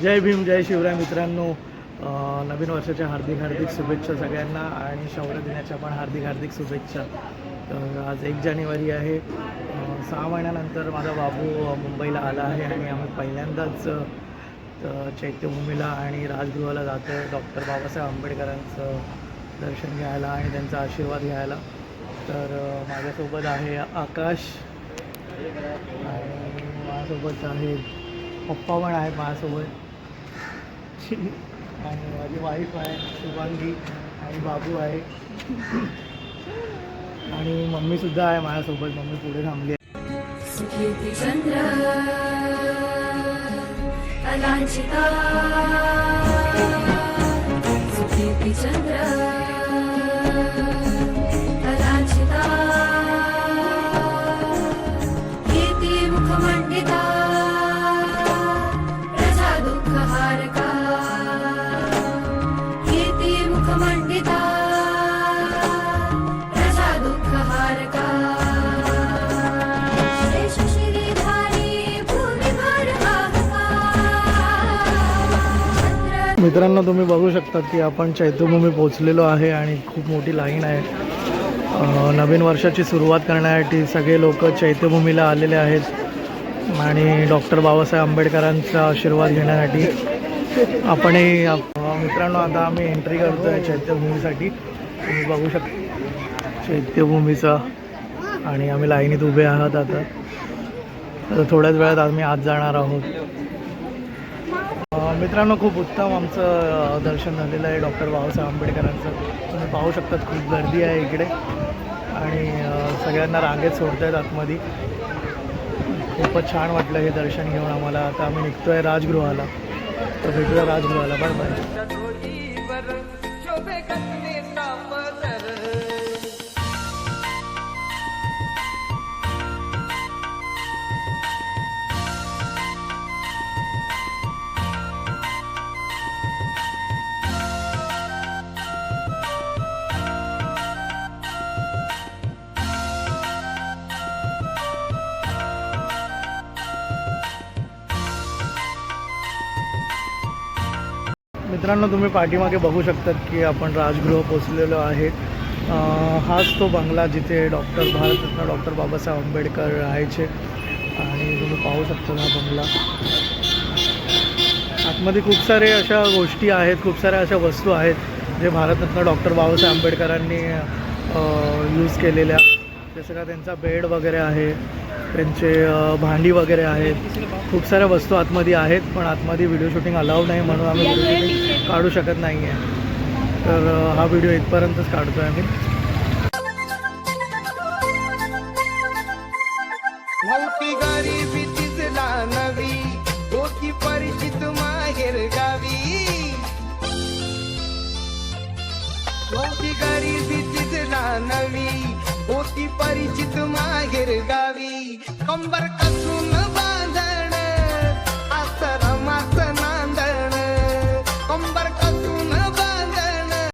जय भीम जय शिवराय मित्रांनो. नवीन वर्षाच्या हार्दिक हार्दिक शुभेच्छा सगळ्यांना आणि शौर्य दिनाच्या पण हार्दिक हार्दिक शुभेच्छा. तर आज एक जानेवारी आहे. सहा महिन्यानंतर माझा बाबू मुंबईला आला आहे आणि आम्ही पहिल्यांदाच चैत्यभूमीला आणि राजगृहाला जातो. आहे डॉक्टर बाबासाहेब आंबेडकरांचं दर्शन घ्यायला आणि त्यांचा आशीर्वाद घ्यायला. तर माझ्यासोबत आहे आकाश आणि माझ्यासोबत आहे पप्पा पण आहेत माझ्यासोबत. आणि माझी वाईफ आहे शुभांगी आणि बाबू आहे. आणि मम्मीसुद्धा आहे माझ्यासोबत मम्मी पुढे थांबली आहे. चंद्र मित्रांनो तुम्ही बघू शकता की आपण चैत्यभूमी पोचलेलो आहे आणि खूप मोठी लाईन आहे. नवीन वर्षाची सुरुवात करण्यासाठी सगळे लोक चैत्यभूमीला आलेले आहेत. आणि डॉक्टर बाबासाहेब आंबेडकरांचा आशीर्वाद घेण्यासाठी आपणही मित्रांनो आता आम्ही एंट्री करतो आहे चैत्यभूमीसाठी तुम्ही बघू शकता चैत्यभूमीचा आणि आम्ही लाईनीत उभे आहात आता. थोड्याच वेळात आम्ही आत जाणार आहोत. मित्रांनो खूप उत्तम आमचं दर्शन झालेलं आहे डॉक्टर बाबासाहेब आंबेडकरांचं. तुम्ही पाहू शकतात खूप गर्दी आहे इकडे. आणि सगळ्यांना रांगेत सोडत आहेत आतमध्ये. खूपच छान वाटलं हे दर्शन घेऊन आम्हाला. आता आम्ही निघतो आहे राजगृहाला. तर भेटूया राजगृहाला. Bye bye. मित्रांनो तुम्ही पाठीमागे बघू शकतात की आपण राजगृह पोचलेलो आहे. हाच तो बंगला जिथे डॉक्टर भारतरत्न डॉक्टर बाबासाहेब आंबेडकर राहायचे. आणि तुम्ही पाहू शकता हा बंगला. आतमध्ये खूप सारे अशा गोष्टी आहेत खूप साऱ्या अशा वस्तू आहेत जे भारतरत्न डॉक्टर बाबासाहेब आंबेडकरांनी यूज केलेल्या. जसं का त्यांचा बेड वगैरे आहे त्यांचे भांडी वगैरे आहेत. खूप साऱ्या वस्तू आतमध्ये आहेत पण आतमध्ये व्हिडिओ शूटिंग अलाउड नाही म्हणून आम्ही व्हिडिओ शूटिंग काढू शकत नाही आहे तर हा व्हिडिओ इथपर्यंतच काढतो आहे आम्ही convertir.